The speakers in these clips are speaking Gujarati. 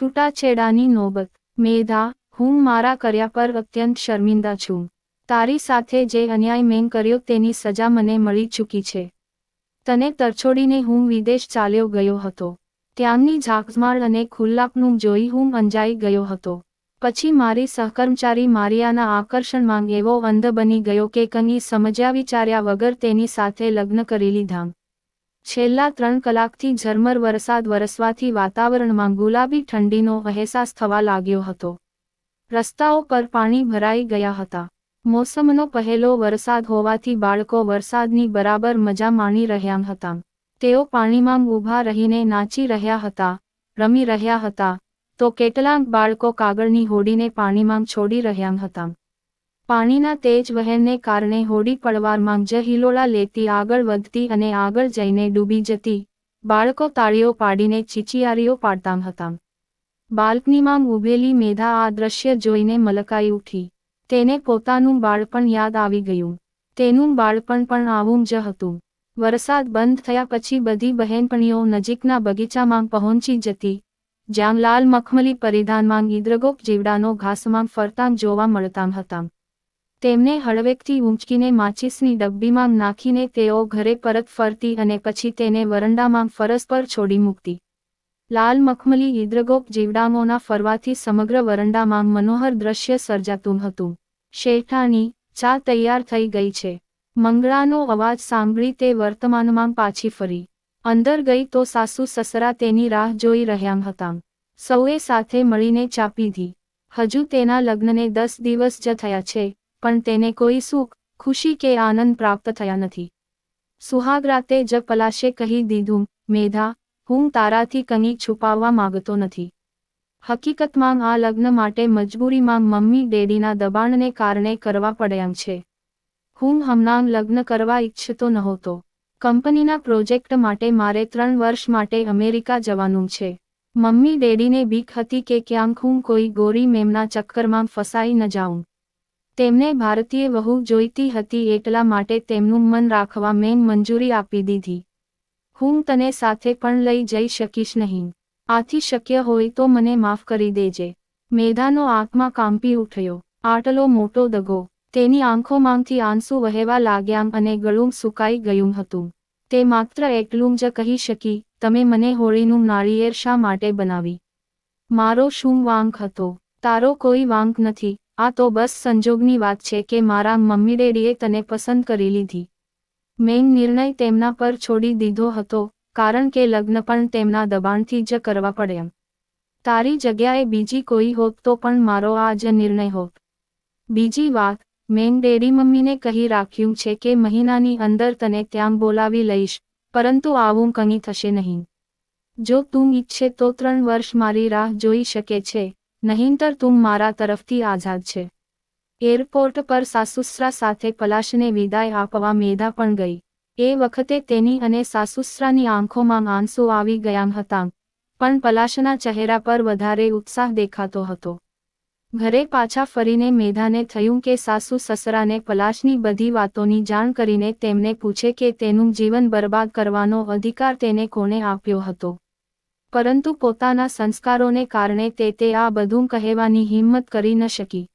છૂટાછેડાની નોબત. મેધા, હું મારા કર્યા પર અત્યંત શર્મિંદા છું. તારી સાથે જે અન્યાય મેં કર્યો તેની સજા મને મળી ચૂકી છે. તને તરછોડીને હું વિદેશ ચાલ્યો ગયો હતો. ત્યાંની ઝાકઝમાળ અને ખુલ્લાપનું જોઈ હું અંજાઈ ગયો હતો. પછી મારી સહકર્મચારી મારિયાના આકર્ષણમાં એવો અંધ બની ગયો કે કંઈ સમજ્યા વિચાર્યા વગર તેની સાથે લગ્ન કરી લીધા. છેલ્લા ત્રણ કલાકથી ઝરમર વરસાદ વરસવાથી વાતાવરણમાં ગુલાબી ઠંડીનો અહેસાસ થવા લાગ્યો હતો. રસ્તાઓ પર પાણી ભરાઈ ગયા હતા. મોસમનો પહેલો વરસાદ હોવાથી બાળકો વરસાદની બરાબર મજા માણી રહ્યા હતા. તેઓ પાણીમાં ઊભા રહીને નાચી રહ્યા હતા, રમી રહ્યા હતા, તો કેટલાક બાળકો કાગળની હોડીને પાણીમાં છોડી રહ્યા હતા. પાણીના તેજ વહેરને કારણે હોડી પડવારમાં જ હિલોળા લેતી આગળ વધતી અને આગળ જઈને ડૂબી જતી બાળકો તાળીઓ પાડીને ચીચિયારીઓ પાડતા હતા. બાલ્કનીમાં ઊભેલી મેધા આ દ્રશ્ય જોઈને મલકાઈ ઉઠી. તેને પોતાનું બાળપણ યાદ આવી ગયું. તેનું બાળપણ પણ આવું જ હતું. વરસાદ બંધ થયા પછી બધી બહેનપણીઓ નજીકના બગીચામાં પહોંચી જતી. જ્યાં લાલ મખમલી પરિધાનમાં ઈદ્રગોપ જીવડાનો ઘાસમાં ફરતા જોવા મળતા હતા. તેમને હળવેકથી ઊંચકીને માચીસની ડબ્બીમાં નાખીને તેઓ ઘરે પરત ફરતી અને પછી તેને વરંડામાં ફરસ પર છોડી મૂકતી. લાલ મખમલી ઈદ્રગોપ જીવડામોના ફરવાથી સમગ્ર વરંડામાં મનોહર દ્રશ્ય સર્જાતું હતું. શેઠાણી ચા તૈયાર થઈ ગઈ છે. મંગળાનો અવાજ સાંભળી તે વર્તમાનમાં પાછી ફરી. અંદર ગઈ તો સાસુ સસરા તેની રાહ જોઈ રહ્યા હતા. સૌએ સાથે મળીને ચા પીધી. હજુ તેના લગ્નને દસ દિવસ જ થયા છે. પણ તેને કોઈ સુખ, ખુશી કે આનંદ પ્રાપ્ત થયા નથી. સુહાગ રાતે જ પલાશે કહી દીધું, મેધા, હું તારાથી કંઈ છુપાવવા માંગતો નથી. હકીકતમાં આ લગ્ન માટે મજબૂરીમાં મમ્મી ડેડીના દબાણને કારણે કરવા પડ્યા છે. હું હમણાં લગ્ન કરવા ઈચ્છતો નહોતો. કંપનીના પ્રોજેક્ટ માટે મારે ત્રણ વર્ષ માટે અમેરિકા જવાનું છે. મમ્મી ડેડીને બીક હતી કે ક્યાંક હું કોઈ ગોરી મેમના ચક્કરમાં ફસાઈ ન જાઉં. તેમને ભારતીય વહુ જોઈતી હતી એટલા માટે તેમનું મન રાખવા મેં મંજૂરી આપી દીધી. હું તને સાથે પણ લઈ જઈ શકીશ નહીં. આથી શક્ય હોય તો મને માફ કરી દેજે. મેધાનો આંખમાં કાંપી ઉઠ્યો. આટલો મોટો દગો. તેની આંખોમાંથી આંસુ વહેવા લાગ્યા અને ગળું સુકાઈ ગયું હતું. તે માત્ર એટલું જ કહી શકી, તમે મને હોળીનું નાળિયેર શા માટે બનાવી? મારો શું વાંક હતો? તારો કોઈ વાંક નથી. આ તો બસ સંજોગની વાત છે કે મારા મમ્મી ડેડીએ તને પસંદ કરી લીધી. મેઇન નિર્ણય તેમના પર છોડી દીધો હતો, કારણ કે લગ્ન પણ તેમના દબાણથી જ કરવા પડે એમ. તારી જગ્યાએ બીજી કોઈ હોત તો પણ મારો આ જ નિર્ણય હોત. બીજી વાત મેન ડેડી મમ્મીને કહી રાખ્યું છે કે મહિનાની અંદર તને ત્યાં બોલાવી લઈશ, પરંતુ આવું કંઈ થશે નહીં. જો તું ઈચ્છે તો ત્રણ વર્ષ મારી રાહ જોઈ શકે છે. નહીંતર તું મારા તરફથી આઝાદ છે. એરપોર્ટ પર સાસુસરા સાથે પલાશને વિદાય આપવા મેધા પણ ગઈ. એ વખતે તેની અને સાસુસરાની આંખોમાં આંસુ આવી ગયા હતા. પણ પલાશના ચહેરા પર વધારે ઉત્સાહ દેખાતો હતો. ઘરે પાછા ફરીને મેધાને થયું કે સાસુ સસરાને પલાશની બધી વાતોની જાણ કરીને તેમને પૂછે કે તેનું જીવન બરબાદ કરવાનો અધિકાર તેને કોને આપ્યો હતો? પરંતુ પોતાના સંસ્કારોને કારણે તે તે આ બધું કહેવાની હિંમત કરી ન શકી.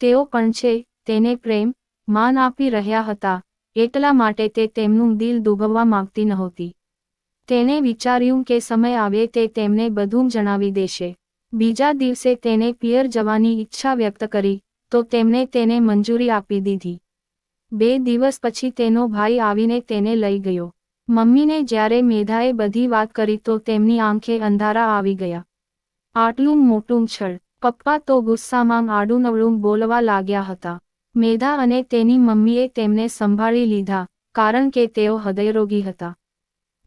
તેઓ પણ છે, તેને પ્રેમ, માન આપી રહ્યા હતા, એટલા માટે તે તેમનું દિલ દુભવવા માંગતી નહોતી. તેણે વિચાર્યું કે સમય આવે તે તેમને બધું જણાવી દેશે. બીજા દિવસે તેને પિયર જવાની ઈચ્છા વ્યક્ત કરી, તો તેમણે તેને મંજૂરી આપી દીધી. બે દિવસ પછી તેનો ભાઈ આવીને તેને લઈ ગયો. મમ્મીને જ્યારે મેધાએ બધી વાત કરી તો તેમની આંખે અંધારા આવી ગયા. આટલું મોટું છળ. પપ્પા તો ગુસ્સામાં આડું નવળું બોલવા લાગ્યા હતા. મેધા અને તેની મમ્મીએ તેમને સંભાળી લીધા, કારણ કે તેઓ હૃદયરોગી હતા.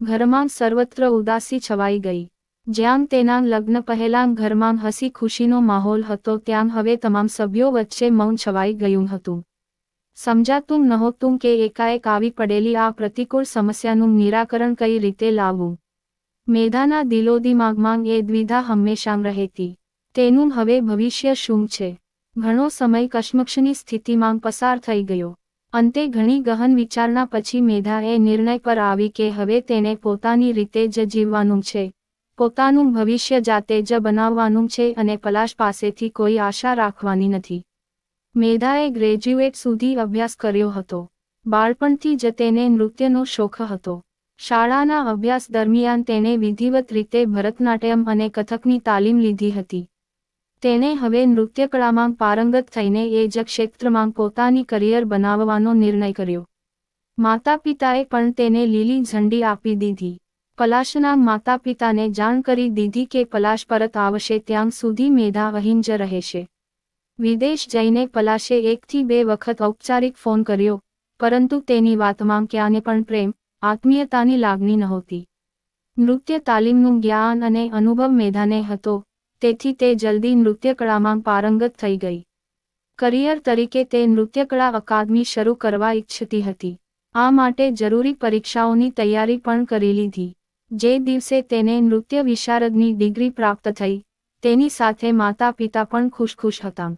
ઘરમાં સર્વત્ર ઉદાસી છવાઈ ગઈ. જ્યાં તેના લગ્ન પહેલાં ઘરમાં હસી ખુશીનો માહોલ હતો, ત્યાં હવે તમામ સભ્યો વચ્ચે મૌન છવાઈ ગયું હતું. સમજાતું નહોતું કે એકાએક આવી પડેલી આ પ્રતિકૂળ સમસ્યાનું નિરાકરણ કઈ રીતે લાવવું. મેધાના દિલોદિમાગમાં એ દ્વિધા હંમેશાં રહેતી. તેનું હવે ભવિષ્ય શું છે? ઘણો સમય કશ્મક્ષની સ્થિતિમાં પસાર થઈ ગયો. અંતે ઘણી ગહન વિચારણા પછી મેધા એ નિર્ણય પર આવી કે હવે તેને પોતાની રીતે જ જીવવાનું છે. પોતાનું ભવિષ્ય જાતે જ બનાવવાનું છે અને પલાશ પાસેથી કોઈ આશા રાખવાની નથી. મેધાએ ગ્રેજ્યુએટ સુધી અભ્યાસ કર્યો હતો. બાળપણથી જ તેને નૃત્યનો શોખ હતો. શાળાના અભ્યાસ દરમિયાન તેણે વિધિવત રીતે ભરતનાટ્યમ અને કથકની તાલીમ લીધી હતી. તેણે હવે નૃત્યકળામાં પારંગત થઈને એ જ ક્ષેત્રમાં પોતાની કરિયર બનાવવાનો નિર્ણય કર્યો. માતા પિતાએ પણ તેને લીલી ઝંડી આપી દીધી. પલાશના માતા પિતાને જાણ કરી દીધી કે પલાશ પરત આવશે ત્યાં સુધી મેધા અહિંજ રહેશે. વિદેશ જઈને પલાશે એકથી બે વખત ઔપચારિક ફોન કર્યો, પરંતુ તેની વાતમાં ક્યાંને પણ પ્રેમ, આત્મીયતાની લાગણી નહોતી. નૃત્ય તાલીમનું જ્ઞાન અને અનુભવ મેધાને હતો, તેથી તે જલ્દી નૃત્યકળામાં પારંગત થઈ ગઈ. કરિયર તરીકે તે નૃત્યકળા અકાદમી શરૂ કરવા ઈચ્છતી હતી. આ માટે જરૂરી પરીક્ષાઓની તૈયારી પણ કરી લીધી. જે દિવસે તેને નૃત્ય વિશારદની ડિગ્રી પ્રાપ્ત થઈ, તેની સાથે માતા પિતા પણ ખુશખુશ હતા.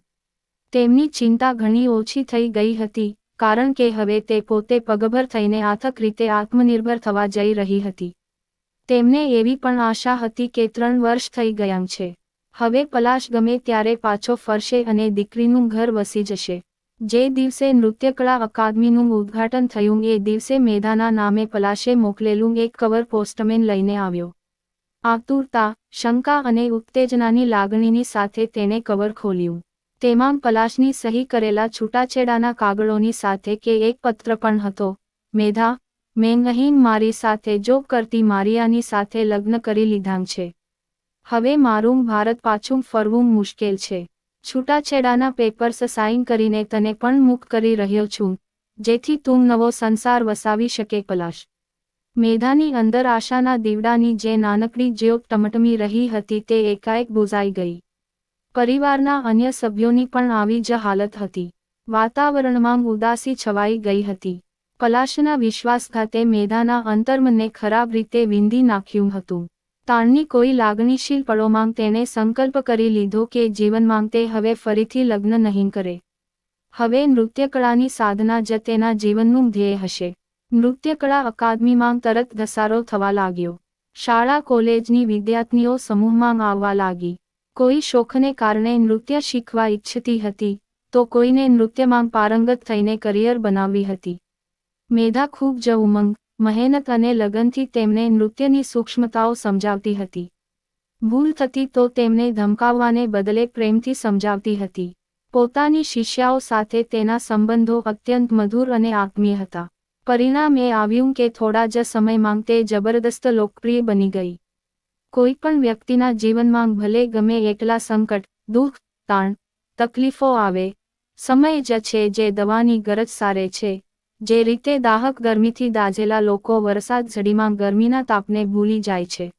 તેમની ચિંતા ઘણી ઓછી થઈ ગઈ હતી, કારણ કે હવે તે પોતે પગભર થઈને આથક રીતે આત્મનિર્ભર થવા જઈ રહી હતી. તેમને એવી પણ આશા હતી કે ત્રણ વર્ષ થઈ ગયા છે. હવે પલાશ ગમે ત્યારે પાછો ફરશે અને દીકરીનું ઘર વસી જશે. જે દિવસે નૃત્યકળા અકાદમીનું ઉદ્ઘાટન થયું એ દિવસે મેધાના નામે પલાશે મોકલેલું એક કવર પોસ્ટમેન લઈને આવ્યો. આતુરતા, શંકા અને ઉત્તેજનાની લાગણીની સાથે તેણે કવર ખોલ્યું. તેમાં પલાશની સહી કરેલા છૂટાછેડાના કાગળોની સાથે કે એક પત્ર પણ હતો. મેધા, મેં અહીં મારી સાથે જોબ કરતી મારિયાની સાથે લગ્ન કરી લીધાં છે. હવે મારું ભારત પાછું ફરવું મુશ્કેલ છે. છૂટાછેડાના પેપર્સ સાઇન કરીને તને પણ મુક્ત કરી રહ્યો છું, જેથી તું નવો સંસાર વસાવી શકે પલાશ મેધાની અંદર આશાના દીવડાની જે નાનકડી જ્યોત ટમટમી રહી હતી તે એકાએક બુઝાઈ ગઈ. પરિવારના અન્ય સભ્યોની પણ આવી જ હાલત હતી. વાતાવરણમાં ઉદાસી છવાઈ ગઈ હતી. પલાશના વિશ્વાસઘાતે મેધાના અંતર્મને ખરાબ રીતે વિંધી નાખ્યું હતું. તાણની કોઈ લાગણીશીલ પળોમાં તેણે સંકલ્પ કરી લીધો કે જીવનમાં તે હવે ફરીથી લગ્ન નહીં કરે. હવે નૃત્યકળાની સાધના જ તેના જીવનનું ધ્યેય હશે. નૃત્યકળા અકાદમીમાં તરત ઘસારો થવા લાગ્યો. શાળા કોલેજની વિદ્યાર્થીઓ સમૂહમાં આવવા લાગી. કોઈ શોખને કારણે નૃત્ય શીખવા ઈચ્છતી હતી, તો કોઈને નૃત્યમાં પારંગત થઈને કરિયર બનાવી હતી. મેધા ખૂબ જ ઉમંગ, મહેનત અને લગનથી તેમને નૃત્યની સૂક્ષ્મતાઓ સમજાવતી હતી. ભૂલ થતી તો તેમને ધમકાવવાને બદલે પ્રેમથી સમજાવતી હતી. પોતાની શિષ્યાઓ સાથે તેના સંબંધો અત્યંત મધુર અને આત્મીય હતા. પરિણામ એ આવ્યું કે થોડા જ સમયમાં તે જબરદસ્ત લોકપ્રિય બની ગઈ. કોઈ પણ વ્યક્તિના જીવનમાં ભલે ગમે એટલા સંકટ, દુઃખ, તાણ, તકલીફો આવે, સમય જ છે જે દવાની ગરજ સારે છે. જે રીતે દાહક ગરમીથી દાઝેલા લોકો વરસાદ ઝડીમાં ગરમીના તાપને ભૂલી જાય છે.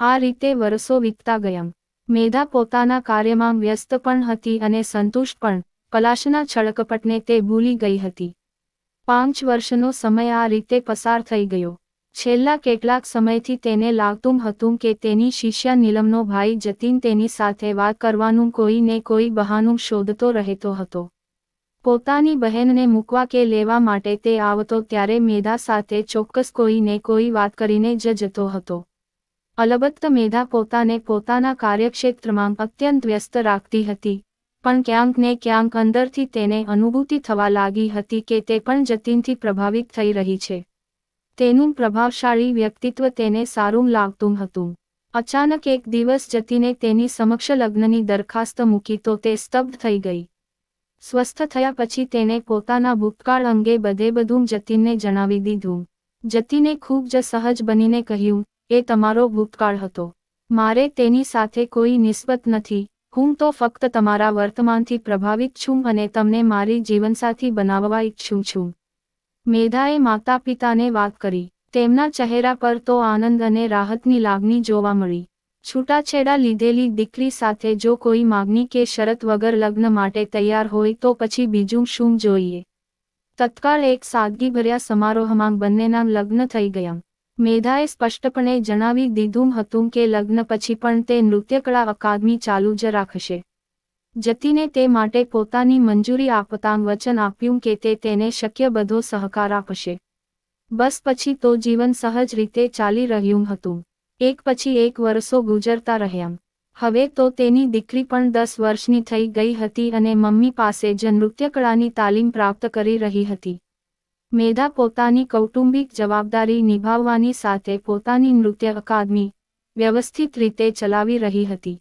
આ રીતે વરસો વીતતા ગયા મેધા પોતાના કાર્યમાં વ્યસ્ત પણ હતી અને સંતુષ્ટ પણ. પલાશના છળકપટને તે ભૂલી ગઈ હતી. પાંચ વર્ષનો સમય આ રીતે પસાર થઈ ગયો. છેલ્લા કેટલાક સમયથી તેને લાગતું હતું કે તેની શિષ્યા નીલમનો ભાઈ જતીન તેની સાથે વાત કરવાનું કોઈને કોઈ બહાનું શોધતો રહેતો હતો. પોતાની બહેનને મૂકવા કે લેવા માટે તે આવતો ત્યારે મેધા સાથે ચોક્કસ કોઈને કોઈ વાત કરીને જ જતો હતો. અલબત્ત મેધા પોતાને પોતાના કાર્યક્ષેત્રમાં અત્યંત વ્યસ્ત રાખતી હતી, પણ ક્યાંક ને ક્યાંક અંદરથી તેને અનુભૂતિ થવા લાગી હતી કે તે પણ જતીનથી પ્રભાવિત થઈ રહી છે. તેનું પ્રભાવશાળી વ્યક્તિત્વ તેને સારું લાગતું હતું. અચાનક એક દિવસ જતીને તેની સમક્ષ લગ્નની દરખાસ્ત મૂકી તો તે સ્તબ્ધ થઈ ગઈ. સ્વસ્થ થયા પછી તેને પોતાના ભૂતકાળ અંગે બધે બધું જતીનને જણાવી દીધું. જતીને ખૂબ જ સહજ બનીને કહ્યું, એ તમારો ભૂતકાળ હતો. મારે તેની સાથે કોઈ નિસ્બત નથી. હું તો ફક્ત તમારા વર્તમાનથી પ્રભાવિત છું અને તમને મારી જીવનસાથી બનાવવા ઈચ્છું છું. મેધાએ માતા પિતાને વાત કરી. તેમના ચહેરા પર તો આનંદ અને રાહતની લાગણી જોવા મળી. છૂટાછેડા લીધેલી દીકરી સાથે જો કોઈ માગણી કે શરત વગર લગ્ન માટે તૈયાર હોય તો પછી બીજું શું જોઈએ? તત્કાળ એક સાદગીભર્યા સમારોહમાં બંનેના લગ્ન થઈ ગયા. મેધાએ સ્પષ્ટપણે જણાવી દીધું હતું કે લગ્ન પછી પણ તે નૃત્યકળા અકાદમી ચાલુ જ રાખશે. જતીને તે માટે પોતાની મંજૂરી આપતાં વચન આપ્યું કે તે તેને શક્ય બધો સહકાર આપશે. બસ પછી તો જીવન સહજ રીતે ચાલી રહ્યું હતું. એક પછી એક વર્ષો ગુજરતા રહ્યા. હવે તો તેની દીકરી પણ દસ વર્ષની થઈ ગઈ હતી અને મમ્મી પાસે જ નૃત્યકળાની તાલીમ પ્રાપ્ત કરી રહી હતી. મેધા પોતાની કૌટુંબિક જવાબદારી નિભાવવાની સાથે પોતાની નૃત્ય અકાદમી વ્યવસ્થિત રીતે ચલાવી રહી હતી.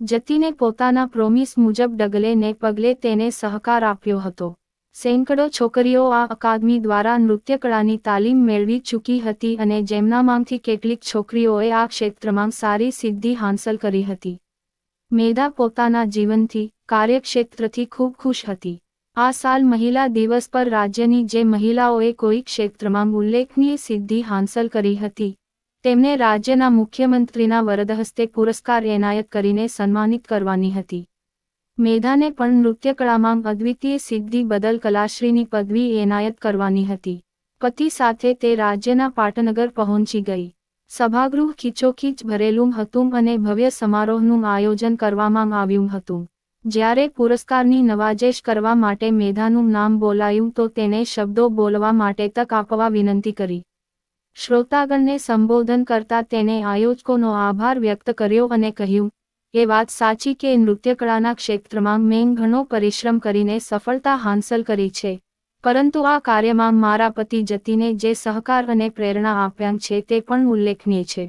જતીને પોતાના પ્રોમિસ મુજબ ડગલે ને પગલે તેને સહકાર આપ્યો હતો. સેંકડો છોકરીઓ આ અકાદમી દ્વારા નૃત્યકળાની તાલીમ મેળવી ચૂકી હતી અને જેમનામાંથી કેટલીક છોકરીઓએ આ ક્ષેત્રમાં સારી સિદ્ધિ હાંસલ કરી હતી. મેધા પોતાના જીવનથી, કાર્યક્ષેત્રથી ખૂબ ખુશ હતી. આ સાલ મહિલા દિવસ પર રાજ્યની જે મહિલાઓએ કોઈ ક્ષેત્રમાં ઉલ્લેખનીય સિદ્ધિ હાંસલ કરી હતી તેમને રાજ્યના મુખ્યમંત્રીના વરદહસ્તે પુરસ્કાર એનાયત કરીને સન્માનિત કરવાની હતી. મેધાને પણ નૃત્યકળામાં અદ્વિતીય સિદ્ધિ બદલ કલાશ્રીની પદવી એનાયત કરવાની હતી. પતિ સાથે તે રાજ્યના પાટનગર પહોંચી ગઈ. સભાગૃહ ખીચોખીચ ભરેલું હતું અને ભવ્ય સમારોહનું આયોજન કરવામાં આવ્યું હતું. જ્યારે પુરસ્કારની નવાજેશ કરવા માટે મેધાનું નામ બોલાયું તો તેને શબ્દો બોલવા માટે તક આપવા વિનંતી કરી. શ્રોતાગણને સંબોધન કરતા તેને આયોજકોનો આભાર વ્યક્ત કર્યો અને કહ્યું, એ વાત સાચી કે નૃત્યકળાના ક્ષેત્રમાં મેં ઘણો પરિશ્રમ કરીને સફળતા હાંસલ કરી છે, પરંતુ આ કાર્યમાં મારા પતિ જતીને જે સહકાર અને પ્રેરણા આપ્યા છે તે પણ ઉલ્લેખનીય છે.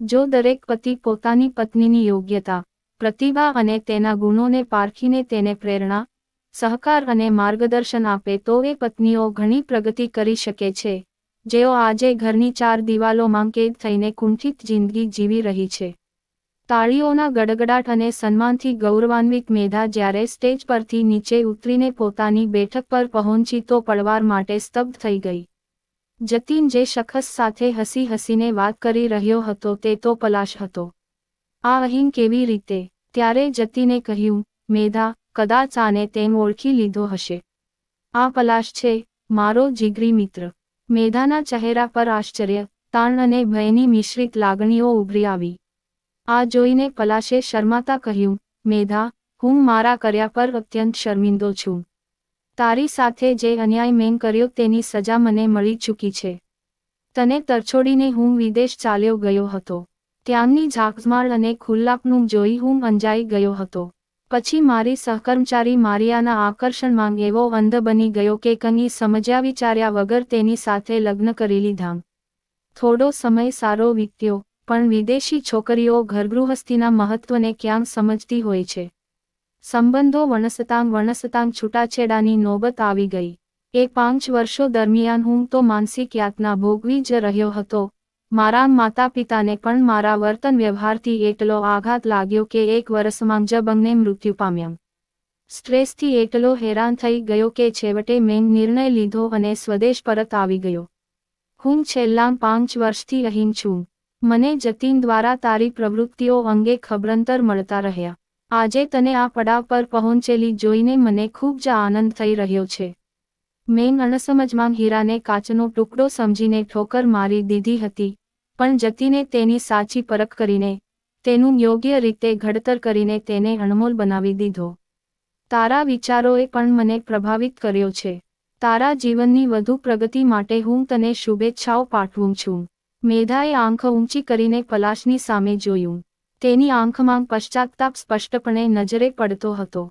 જો દરેક પતિ પોતાની પત્નીની યોગ્યતા, પ્રતિભા અને તેના ગુણોને પારખીને તેને પ્રેરણા, સહકાર અને માર્ગદર્શન આપે તો એ પત્નીઓ ઘણી પ્રગતિ કરી શકે છે. જેઓ આજે ઘરની ચાર દિવાલોમાં કેદ થઈને કુંઠિત જિંદગી જીવી રહી છે. તાળીઓના ગડગડાટ અને સન્માનથી ગૌરવાન્વિત મેધા જ્યારે સ્ટેજ પરથી નીચે ઉતરીને પોતાની બેઠક પર પહોંચી તો પડવાર માટે સ્તબ્ધ થઈ ગઈ. જતીન જે શખસ સાથે હસી હસીને વાત કરી રહ્યો હતો તે તો પલાશ હતો. આ અહીં કેવી રીતે? ત્યારે જતીને કહ્યું, મેધા, કદાચ આને તેમ ઓળખી લીધો હશે. આ પલાશ છે, મારો જીગરી મિત્ર. મેધાના ચહેરા પર આશ્ચર્ય, તાણ અને ભયની મિશ્રિત લાગણીઓ ઉભરી આવી. આ જોઈને પલાશે શર્માતા કહ્યું, મેધા, હું મારા કર્યા પર અત્યંત શર્મિંદો છું. તારી સાથે જે અન્યાય મેં કર્યો તેની સજા મને મળી ચૂકી છે. તને તરછોડીને હું વિદેશ ચાલ્યો ગયો હતો. ત્યાંની ઝાકઝમાળ અને ખુલ્લાપનું જોઈ હું અંજાઈ ગયો હતો. પછી મારી સહકર્મચારી મારિયાના આકર્ષણમાં એવો અંધ બની ગયો કે કંઈ સમજ્યા વિચાર્યા વગર તેની સાથે લગ્ન કરી લીધા. થોડો સમય સારો વીત્યો, પણ વિદેશી છોકરીઓ ઘરગૃહસ્થીના મહત્વને ક્યાં સમજતી હોય છે. સંબંધો વણસતાંગ વણસતાંગ છૂટાછેડાની નોબત આવી ગઈ. એ પાંચ વર્ષો દરમિયાન હું તો માનસિક યાતના ભોગવી જ રહ્યો હતો મારા માતા પિતાને પણ મારા વર્તન વ્યવહારથી એટલો આઘાત લાગ્યો કે એક વર્ષમાં જ બંને મૃત્યુ પામ્યા. સ્ટ્રેસથી એટલો હેરાન થઈ ગયો કે છેવટે મેં નિર્ણય લીધો અને સ્વદેશ પરત આવી ગયો. હું છેલ્લા પાંચ વર્ષથી અહીં છું. મને જતીન દ્વારા તારી પ્રવૃત્તિઓ અંગે ખબરંતર મળતા રહ્યા. આજે તને આ પડાવ પર પહોંચેલી જોઈને મને ખૂબ જ આનંદ થઈ રહ્યો છે. મેં અણસમજમાં હીરાને કાચનો ટુકડો સમજીને ઠોકર મારી દીધી હતી. પણ જતીને તેની સાચી પરખ કરીને, તેનું યોગ્ય રીતે ઘડતર કરીને તેને અણમોલ બનાવી દીધો. તારા વિચારોએ પણ મને પ્રભાવિત કર્યો છે. તારા જીવનની વધુ પ્રગતિ માટે હું તને શુભેચ્છાઓ પાઠવું છું. મેધાએ આંખ ઊંચી કરીને પલાશની સામે જોયું. તેની આંખમાં પશ્ચાતાપ સ્પષ્ટપણે નજરે પડતો હતો.